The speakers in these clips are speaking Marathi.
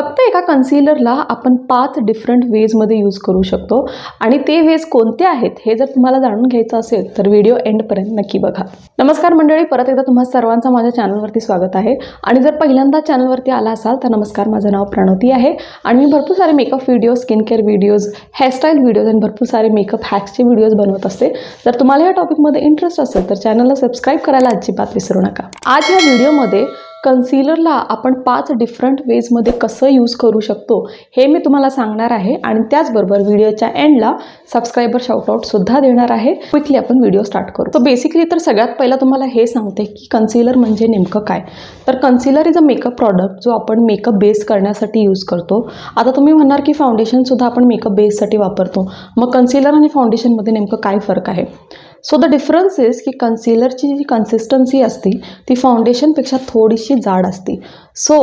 फक्त एका कन्सिलरला आपण पाच डिफरंट वेजमध्ये यूज करू शकतो. आणि ते वेज कोणते आहेत हे जर तुम्हाला जाणून घ्यायचं असेल तर व्हिडिओ एंडपर्यंत नक्की बघा. नमस्कार मंडळी परत एकदा तुम्हा सर्वांचं माझ्या चॅनलवरती स्वागत आहे. आणि जर पहिल्यांदा चॅनलवरती आला असाल तर नमस्कार माझं नाव प्रणवती आहे. आणि मी भरपूर सारे makeup video skin care videos hairstyle videos आणि भरपूर सारे मेकअप हॅक्सचे व्हिडिओज बनवत असते. जर तुम्हाला या टॉपिकमध्ये इंटरेस्ट असेल तर चॅनलला सबस्क्राईब करायला अजिबात विसरू नका. आज या व्हिडिओमध्ये कन्सिलरला आपण पाच डिफरंट वेजमध्ये कसं यूज करू शकतो हे मी तुम्हाला सांगणार आहे. आणि त्याचबरोबर व्हिडिओच्या एंडला सबस्क्रायबर शाउटआउटसुद्धा देणार आहे. क्विकली आपण व्हिडिओ स्टार्ट करू. तर बेसिकली तर सगळ्यात पहिला तुम्हाला हे सांगते की कन्सिलर म्हणजे नेमकं काय? तर concealer is a makeup product जो आपण मेकअप बेस करण्यासाठी यूज करतो. आता तुम्ही म्हणणार की फाउंडेशनसुद्धा आपण मेकअप बेससाठी वापरतो. मग कन्सिलर आणि फाउंडेशनमध्ये नेमकं काय फरक आहे? सो द डिफरन्स इज की कन्सिलरची जी कन्सिस्टन्सी असते ती फाउंडेशनपेक्षा थोडीशी जाड असते. सो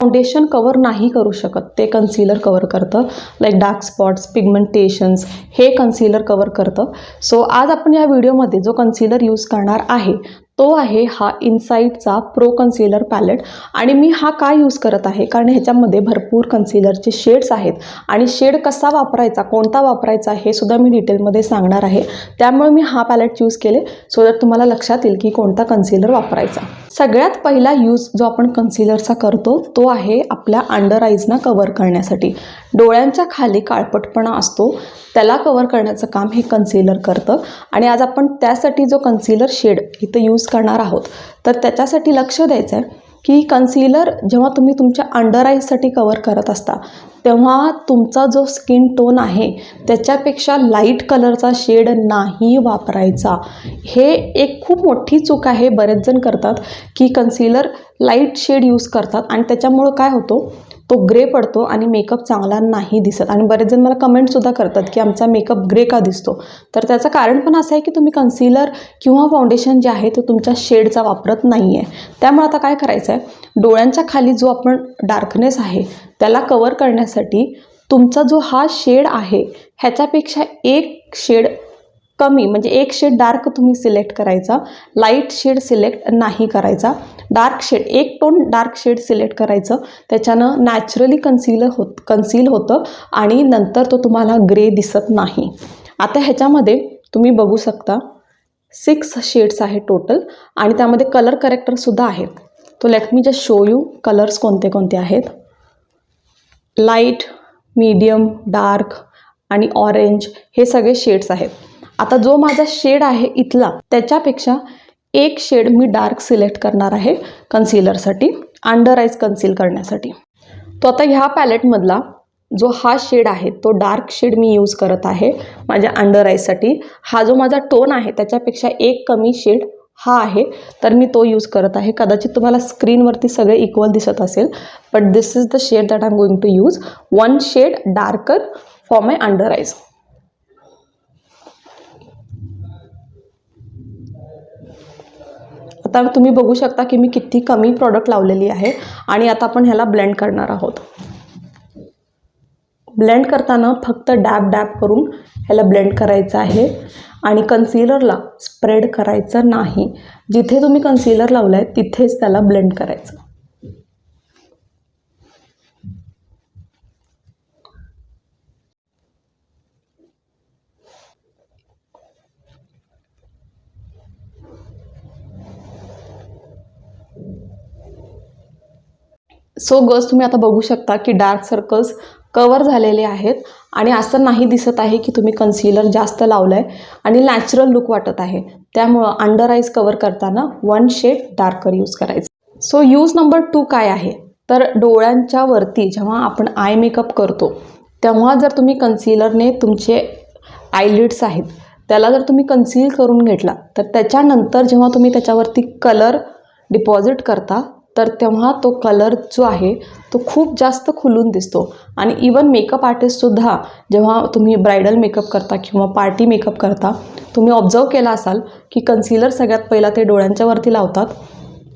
फाउंडेशन कवर नाही करू शकत. ते कन्सिलर कवर करतं. लाईक डार्क स्पॉट्स पिगमेंटेशन्स हे कन्सिलर कवर करतं. सो आज आपण या व्हिडिओमध्ये जो कन्सिलर यूज करणार आहे तो आहे हा इनसाईटचा प्रो कन्सिलर पॅलेट आणि मी हा का यूज करत आहे? कारण ह्याच्यामध्ये भरपूर कन्सिलरचे शेड्स आहेत. आणि शेड कसा वापरायचा कोणता वापरायचा हे सुद्धा मी डिटेलमध्ये सांगणार आहे. त्यामुळे मी हा पॅलेट यूज केले. सो दॅट तुम्हाला लक्षात येईल की कोणता कन्सिलर वापरायचा. सगळ्यात पहिला यूज जो आपण कन्सिलरचा करतो तो आहे आपल्या अंडर आईजना कवर करण्यासाठी. डोळ्यांच्या खाली काळपटपणा असतो. त्याला कवर करण्याचं काम हे कन्सिलर करतं. आणि आज आपण त्यासाठी जो कन्सिलर शेड इथं यूज करणार आहोत. तर त्याच्यासाठी लक्ष द्यायचं आहे की कन्सिलर जेव्हा तुम्ही तुमच्या अंडर आईजसाठी कवर करत असता तेव्हा तुमचा जो स्किन टोन आहे त्याच्यापेक्षा लाइट कलरचा शेड नाही वापरायचा. हे एक खूप मोठी चूक आहे बरेच जण करतात की कन्सिलर लाइट शेड यूज करतात आणि त्याच्यामुळं काय होतो तो ग्रे पडतो आणि मेकअप चांगला नाही दिसत. आणि बरेच जण मला कमेंटसुद्धा करतात की आमचा मेकअप ग्रे का दिसतो? तर त्याचं कारण पण असं आहे की तुम्ही कन्सिलर किंवा फाउंडेशन जे आहे ते तुमच्या शेडचा वापरत नाही आहे त्यामुळे आता काय करायचं आहे डोळ्यांच्या खाली जो आपण डार्कनेस आहे त्याला कवर करण्यासाठी तुमचा जो हा शेड आहे ह्याच्यापेक्षा एक शेड कमी म्हणजे एक शेड डार्क तुम्ही सिलेक्ट करायचा. लाइट शेड सिलेक्ट नाही करायचा. डार्क शेड एक टोन डार्क शेड सिलेक्ट करायचं. त्याच्यानं नॅचरली कन्सील होत कन्सील होतं आणि नंतर तो तुम्हाला ग्रे दिसत नाही. आता ह्याच्यामध्ये तुम्ही बघू शकता सिक्स शेड्स आहे टोटल आणि त्यामध्ये कलर करेक्टरसुद्धा आहेत. तो let me just show you colours कोणते कोणते आहेत. लाइट मीडियम डार्क आणि ऑरेंज हे सगळे शेड्स आहेत. आता जो माझा शेड आहे इथला त्याच्यापेक्षा एक शेड मी डार्क सिलेक्ट करणार आहे कन्सिलरसाठी अंडर आईज कन्सील करण्यासाठी. तो आता ह्या पॅलेटमधला जो हा शेड आहे तो डार्क शेड मी यूज करत आहे माझ्या अंडर आईजसाठी हा जो माझा टोन आहे त्याच्यापेक्षा एक कमी शेड हा आहे. तर मी तो यूज करत आहे. कदाचित तुम्हाला स्क्रीनवरती सगळे इक्वल दिसत असेल but this is the shade that I am going to use one shade darker for my under eyes आता तुम्ही बघू शकता की मी किती कमी प्रॉडक्ट लावलेली आहे आणि आता आपण ह्याला ब्लेंड करणार आहोत. ब्लेंड करताना फक्त डॅब डॅब करून ह्याला ब्लेंड करायचं आहे. आणि कन्सिलरला स्प्रेड करायचं नाही. जिथे तुम्ही कन्सिलर लावलं आहे तिथेच त्याला ब्लेंड करायचं. सो गर्ल्स तुम्ही आता बघू शकता की डार्क सर्कल्स कवर झालेले आहेत आणि असं नाही दिसत आहे की तुम्ही कन्सिलर जास्त लावलं आहे आणि नॅचरल लुक वाटत आहे. त्यामुळं अंडर आईज कवर करताना वन शेड डार्कर यूज करायचं. सो यूज नंबर टू काय आहे? तर डोळ्यांच्या वरती जेव्हा आपण आय मेकअप करतो तेव्हा जर तुम्ही कन्सिलरने तुमचे आयलिड्स आहेत त्याला जर तुम्ही कन्सील करून घेतला तर त्याच्यानंतर जेव्हा तुम्ही त्याच्यावरती कलर डिपॉझिट करता तर तेव्हा तो कलर जो आहे तो खूप जास्त खुलून दिसतो. आणि इवन मेकअप आर्टिस्टसुद्धा जेव्हा तुम्ही ब्रायडल मेकअप करता किंवा पार्टी मेकअप करता तुम्ही ऑब्झर्व केला असाल की कन्सिलर सगळ्यात पहिला ते डोळ्यांच्यावरती लावतात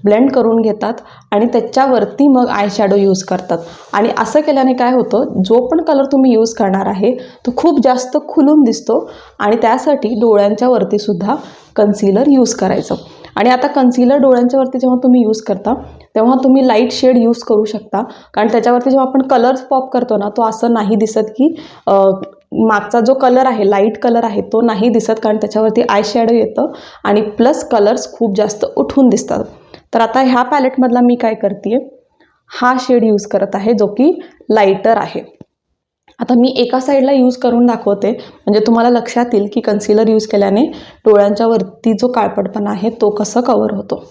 ब्लेंड करून घेतात आणि त्याच्यावरती मग आय शॅडो यूज करतात. आणि असं केल्याने काय होतं जो पण कलर तुम्ही यूज करणार आहे तो खूप जास्त खुलून दिसतो आणि त्यासाठी डोळ्यांच्यावरतीसुद्धा कन्सिलर यूज करायचं. आणि आता कन्सिलर डोळ्यांच्यावरती जेव्हा तुम्ही यूज करता तेव्हा तुम्ही लाइट शेड यूज करू शकता. कारण त्याच्यावरती जेव्हा आपण कलर्स पॉप करतो ना तो असं नाही दिसत की मागचा जो कलर आहे लाइट कलर आहे तो नाही दिसत कारण त्याच्यावरती आय शॅडो येतं आणि प्लस कलर्स खूप जास्त उठून दिसतात. तर आता ह्या पॅलेटमधला मी काय करते हा शेड यूज करत आहे जो की लाईटर आहे. आता मी एका साईडला यूज करून दाखवते. म्हणजे तुम्हाला लक्षात येईल की कन्सिलर यूज केल्याने डोळ्यांच्या वरती जो काळपटपणा आहे तो कसं कवर होतो.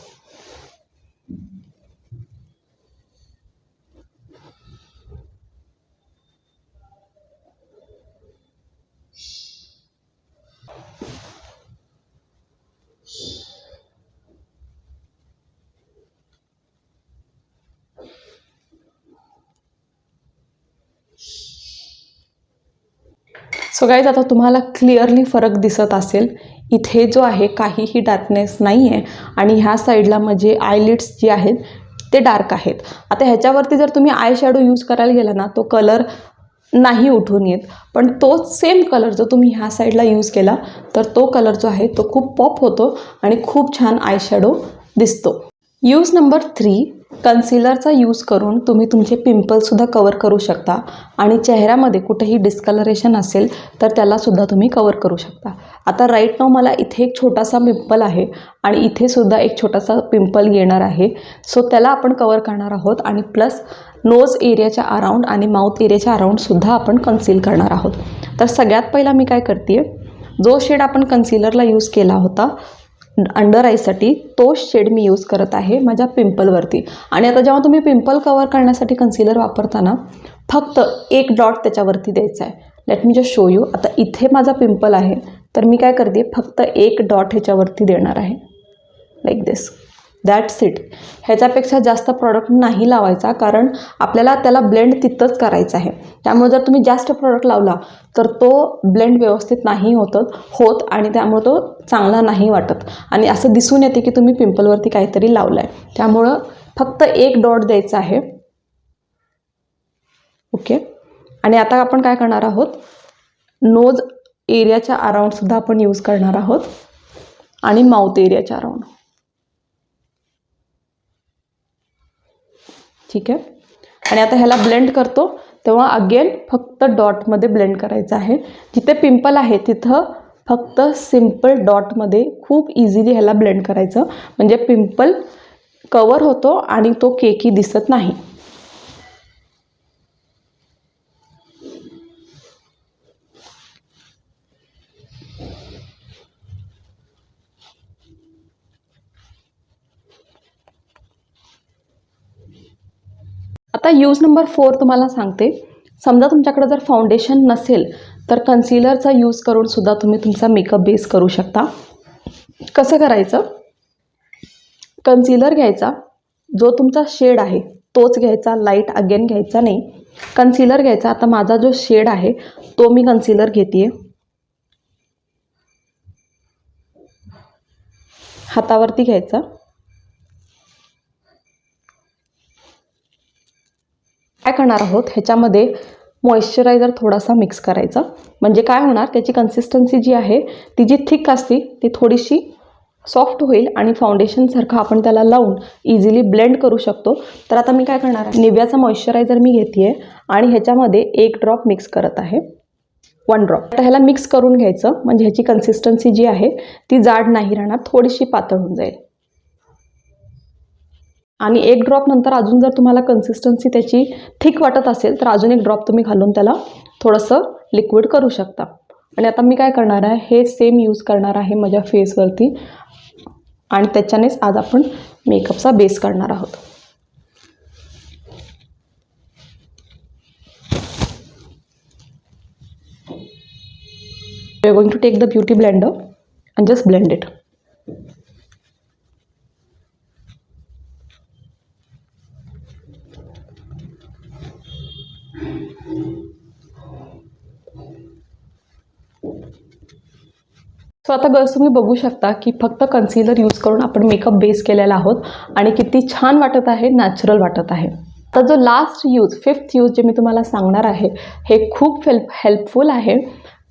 सो गाईज आता तुम्हाला क्लिअरली फरक दिसत असेल. इथे जो आहे काहीही डार्कनेस नाही आहे आणि ह्या साईडला म्हणजे आयलिड्स जे आहेत ते डार्क आहेत. आता ह्याच्यावरती जर तुम्ही आय शॅडो यूज करायला गेला ना तो कलर नाही उठून येत. पण तोच सेम कलर जो तुम्ही ह्या साईडला यूज केला तर तो कलर जो आहे तो खूप पॉप होतो आणि खूप छान आय शॅडो दिसतो. यूज नंबर थ्री कन्सिलरचा यूज करून तुम्ही तुमचे पिंपल्ससुद्धा कवर करू शकता. आणि चेहऱ्यामध्ये कुठेही डिस्कलरेशन असेल तर त्यालासुद्धा तुम्ही कवर करू शकता. आता राईट नाव मला इथे एक छोटासा पिंपल आहे आणि इथेसुद्धा एक छोटासा पिंपल येणार आहे. सो त्याला आपण कवर करणार आहोत आणि प्लस नोज एरियाच्या अराउंड आणि माउथ एरियाच्या अराउंडसुद्धा आपण कन्सील करणार आहोत. तर सगळ्यात पहिला मी काय करते जो शेड आपण कन्सिलरला यूज केला होता अंडर आयसाठी तो शेड मी यूज करत आहे माझ्या पिंपलवरती. आणि आता जेव्हा तुम्ही पिंपल कवर करण्यासाठी कन्सिलर वापरताना फक्त एक डॉट त्याच्यावरती द्यायचा आहे. Let me just show you आता इथे माझा पिंपल आहे. तर मी काय करते? फक्त एक डॉट ह्याच्यावरती देणार आहे. लाईक दिस दॅट्स इट ह्याच्यापेक्षा जास्त प्रॉडक्ट नाही लावायचा कारण आपल्याला त्याला ब्लेंड तिथंच करायचं आहे. त्यामुळे जर तुम्ही जास्त प्रॉडक्ट लावला तर तो ब्लेंड व्यवस्थित नाही होत होत आणि त्यामुळे तो चांगला नाही वाटत. आणि असं दिसून येते की तुम्ही पिंपलवरती काहीतरी लावलं आहे त्यामुळं फक्त एक डॉट द्यायचा आहे. ओके आणि आता आपण काय करणार आहोत? नोज एरियाच्या अराउंडसुद्धा आपण यूज करणार आहोत. आणि माउथ एरियाच्या अराउंड ठीक आहे? आणि आता ह्याला ब्लेंड करतो. तेव्हा अगेन फक्त डॉटमध्ये ब्लेंड करायचं आहे. जिथे पिंपल आहे तिथं फक्त सिंपल डॉटमध्ये खूप इझिली ह्याला ब्लेंड करायचं. म्हणजे पिंपल कवर होतो आणि तो केकी दिसत नाही. आता यूज नंबर फोर तुम्हाला सांगते. समजा तुमच्याकडे जर फाउंडेशन नसेल तर कन्सिलरचा यूज करूनसुद्धा तुम्ही तुमचा मेकअप बेस करू शकता. कसं करायचं? कन्सिलर घ्यायचा. जो तुमचा शेड आहे तोच घ्यायचा. लाइट अगेन घ्यायचा नाही. कन्सिलर घ्यायचा. आता माझा जो शेड आहे तो मी कन्सिलर घेते हातावरती घ्यायचा. करणार आहोत ह्याच्यामध्ये मॉइश्चरायझर थोडासा मिक्स करायचा. म्हणजे काय होणार त्याची कन्सिस्टन्सी जी आहे ती जी थिक असते ती थोडीशी सॉफ्ट होईल आणि फाउंडेशनसारखं आपण त्याला लावून इझिली ब्लेंड करू शकतो. तर आता मी काय करणार आहे निव्याचा मॉइश्चरायझर मी घेते आहे आणि ह्याच्यामध्ये एक ड्रॉप मिक्स करत आहे. वन ड्रॉप आता ह्याला मिक्स करून घ्यायचं म्हणजे ह्याची कन्सिस्टन्सी जी आहे ती जाड नाही राहणार थोडीशी पातळ होऊन जाईल. आणि एक ड्रॉप नंतर अजून जर तुम्हाला कन्सिस्टन्सी त्याची थिक वाटत असेल तर अजून एक ड्रॉप तुम्ही घालून त्याला थोडंसं लिक्विड करू शकता. आणि आता मी काय करणार आहे हे सेम यूज करणार आहे माझ्या फेसवरती आणि त्याच्यानेच आज आपण मेकअपचा बेस करणार आहोत. We are going to take the beauty blender and just blend it. So आता गर्ल्स तुम्ही बघू शकता की फक्त कन्सिलर यूज करून आपण मेकअप बेस केलेला आहोत आणि किती छान वाटत आहे नॅचरल वाटत आहे. तर जो लास्ट यूज फिफ्थ यूज जे मी तुम्हाला सांगणार आहे हे खूप हेल्प हेल्पफुल आहे.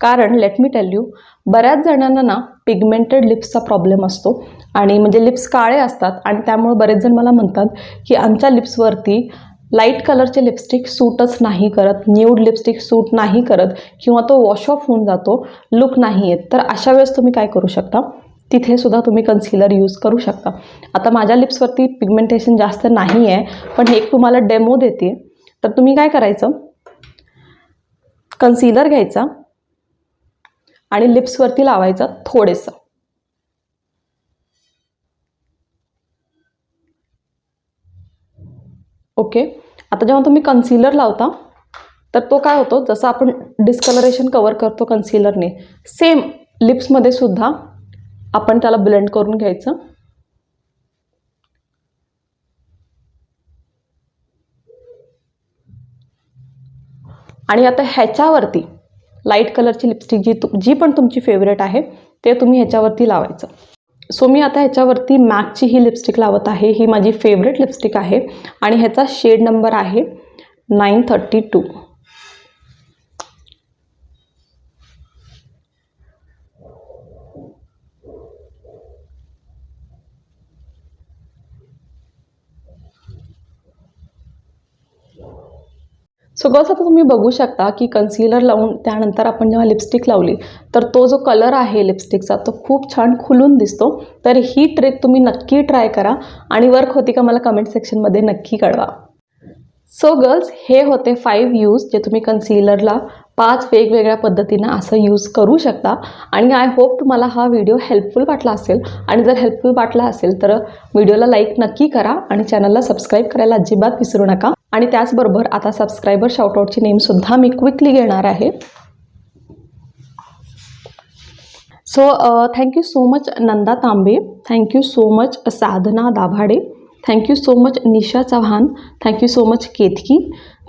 कारण लेट मी टेल यू बऱ्याच जणांना ना पिगमेंटेड लिप्सचा प्रॉब्लेम असतो आणि म्हणजे लिप्स काळे असतात आणि त्यामुळे बरेच जण मला म्हणतात की आमच्या लिप्सवरती लाइट कलरचे लिपस्टिक सूटच नाही करत न्यूड लिपस्टिक सूट नाही करत किंवा तो वॉश ऑफ होऊन जातो लुक नाही येत. तर अशा वेळेस तुम्ही काय करू शकता? तिथे सुद्धा तुम्ही कन्सिलर यूज करू शकता. आता माझ्या लिप्सवरती पिगमेंटेशन जास्त नाही आहे पण एक तुम्हाला डेमो देते. तर तुम्ही काय करायचं? कन्सिलर घ्यायचा आणि लिप्सवरती लावायचं थोडेसं. ओके. आता जेव्हा तुम्ही कन्सिलर लावता तर तो काय होतो? जसं आपण डिस्कलरेशन कवर करतो कन्सिलरने सेम लिप्समध्ये सुद्धा आपण त्याला ब्लेंड करून घ्यायचं. आणि आता ह्याच्यावरती लाइट कलरची लिपस्टिक जी तु जी पण तुमची फेवरेट आहे ते तुम्ही ह्याच्यावरती लावायचं. सो मी आता ह्याच्यावरती मॅकची ही लिपस्टिक लावत आहे. ही माझी फेवरेट लिपस्टिक आहे. आणि ह्याचा शेड नंबर आहे nine thirty two so girls आता तुम्ही बघू शकता की कन्सिलर लावून त्यानंतर आपण जेव्हा लिपस्टिक लावली तर तो जो कलर आहे लिपस्टिकचा तो खूप छान खुलून दिसतो. तर ही ट्रिक तुम्ही नक्की ट्राय करा आणि वर्क होती का मला कमेंट सेक्शनमध्ये नक्की कळवा. सो गर्ल्स हे होते फाईव्ह यूज जे तुम्ही कन्सिलरला पाच वेगवेगळ्या पद्धतीनं असं यूज करू शकता. आणि आय होप तुम्हाला हा व्हिडिओ हेल्पफुल वाटला असेल. आणि जर हेल्पफुल वाटला असेल तर व्हिडिओला लाईक नक्की करा आणि चॅनलला सबस्क्राईब करायला अजिबात विसरू नका. आणि त्याचबरोबर आता सबस्क्रायबर शाउटआउटची नेमसुद्धा मी क्विकली घेणार आहे. So thank you so much Nanda Tambe. Thank you so much Sadhana Dabhade. Thank you so much Nisha Chavan. Thank you so much Ketki.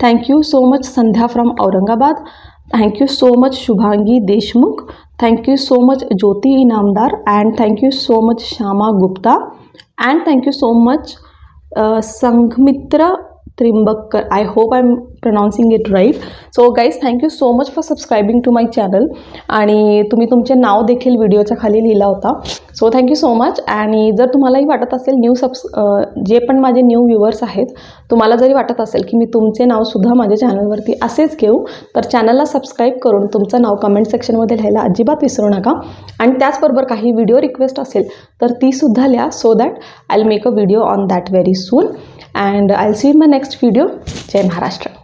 Thank you so much Sandhya from Aurangabad. Thank you so much Shubhangi Deshmukh. Thank you so much Jyoti Inamdar. And thank you so much Shyama Gupta. And thank you so much Sanghamitra Trimbakkar I hope I am pronouncing it right so guys thank you so much for subscribing to my channel आणि तुम्ही तुमचे नाव देखील व्हिडिओच्या खाली लिहिला होता. सो थँक्यू सो मच आणि जर तुम्हालाही वाटत असेल न्यू सबस जे पण माझे न्यू व्ह्युअर्स आहेत तुम्हाला जरी वाटत असेल की मी तुमचे नावसुद्धा माझ्या चॅनलवरती असेच घेऊ तर चॅनलला सबस्क्राईब करून तुमचं नाव कमेंट सेक्शनमध्ये लिहायला अजिबात विसरू नका. आणि त्याचबरोबर काही व्हिडिओ रिक्वेस्ट असेल तर तीसुद्धा लिहा so that I make a video on that very soon and I'll see you in my next video. Jai Maharashtra.